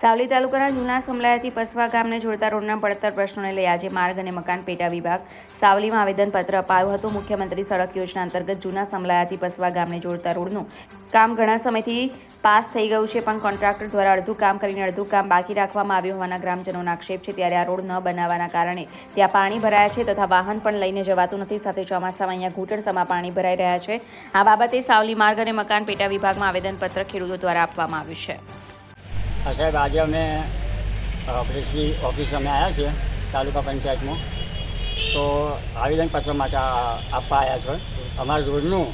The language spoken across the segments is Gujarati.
સાવલી તાલુકાના જૂના સમલાયાથી પસવા ગામને જોડતા રોડના પડતર પ્રશ્નોને લઈ આજે માર્ગ અને મકાન પેટા વિભાગ સાવલીમાં આવેદનપત્ર અપાયું હતું. મુખ્યમંત્રી સડક યોજના અંતર્ગત જૂના સમલાયાથી પસવા ગામને જોડતા રોડનું કામ ઘણા સમયથી પાસ થઈ ગયું છે, પણ કોન્ટ્રાક્ટર દ્વારા અડધું કામ કરીને અડધું કામ બાકી રાખવામાં આવ્યું હોવાના ગ્રામજનોનો આક્ષેપ છે. ત્યારે આ રોડ ન બનાવવાના કારણે ત્યાં પાણી ભરાયા છે તથા વાહન પણ લઈને જવાતું નથી. સાથે ચોમાસામાં અહીંયા ઘૂંટણસમાં પાણી ભરાઈ રહ્યા છે. આ બાબતે સાવલી માર્ગ અને મકાન પેટા વિભાગમાં આવેદનપત્ર ખેડૂતો દ્વારા આપવામાં આવ્યું છે. સાહેબ, આજે અમે ઓફિસની ઓફિસ અમે આવ્યા છીએ, તાલુકા પંચાયતમાં. તો આવેદનપત્ર માટે આપવા આવ્યા છો. અમારા રોડનું,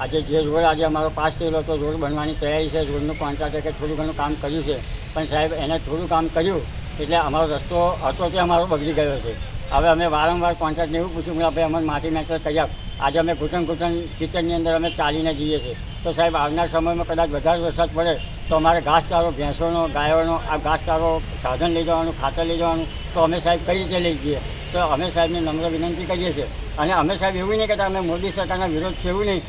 આજે જે રોડ, આજે અમારો પાસ થયેલો હતો, રોડ બનવાની તૈયારી છે, રોડનું કોન્ટ્રાક્ટર થોડું ઘણું કામ કર્યું છે. પણ સાહેબ, એને થોડું કામ કર્યું, એટલે અમારો રસ્તો હતો તે અમારો બગડી ગયો છે. હવે અમે વારંવાર કોન્ટ્રાક્ટને એવું પૂછ્યું કે ભાઈ, અમારે માટી મેટર કરી આપ? આજે અમે ઘૂંટણ ઘૂંટણ કિચનની અંદર અમે ચાલીને જઈએ છીએ. તો સાહેબ, આવનાર સમયમાં કદાચ વધારે વરસાદ પડે તો અમારે ઘાસચારો, ભેંસોનો, ગાયોનો, આ ઘાસચારો સાધન લઈ જવાનું, ખાતર લઈ જવાનું, તો અમે સાહેબ કઈ રીતે લઈ જઈએ? તો અમે સાહેબને નમ્ર વિનંતી કરીએ છીએ. અને અમે સાહેબ એવું નહીં કહેતા, અમે મોદી સરકારના વિરોધ છે એવું નહીં.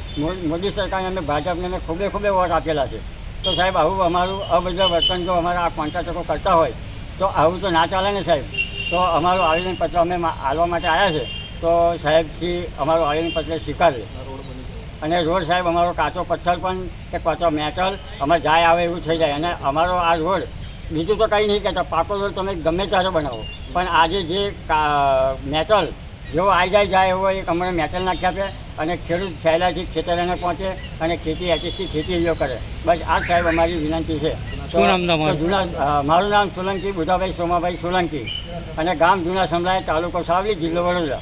મોદી સરકારને અમે ભાજપને અમે ખૂબે ખૂબે વોટ આપેલા છે. તો સાહેબ, આવું અમારું અભદ્ર વર્તન જો અમારા આ કોન્ટ્રાક્ટરો કરતા હોય, તો આવું તો ના ચાલે ને સાહેબ. તો અમારું આવેદનપત્ર અમે આલવા માટે આવ્યા છે. તો સાહેબશ્રી અમારું આવેદનપત્ર સ્વીકારે. અને રોડ સાહેબ અમારો કાચો પથ્થર પણ કે કાચો મેટલ અમારે જાય આવે એવું થઈ જાય. અને અમારો આ રોડ બીજું તો કંઈ નહીં કહેતા પાકો રોડ તમે ગમે ત્યારે બનાવો. પણ આજે જે કા- મેટલ જેવો આવી જાય જાય એવો એક અમને મેટલ નાખી આપે અને ખેડૂત સહેલાથી ખેતરને પહોંચે અને ખેતી એચિસથી ખેતી એવો કરે. બસ આ સાહેબ અમારી વિનંતી છે. મારું નામ સોલંકી બુધાભાઈ સોમાભાઈ સોલંકી. અને ગામ જૂના સમલાય તાલુકો સાવલી જિલ્લો વડોદરા.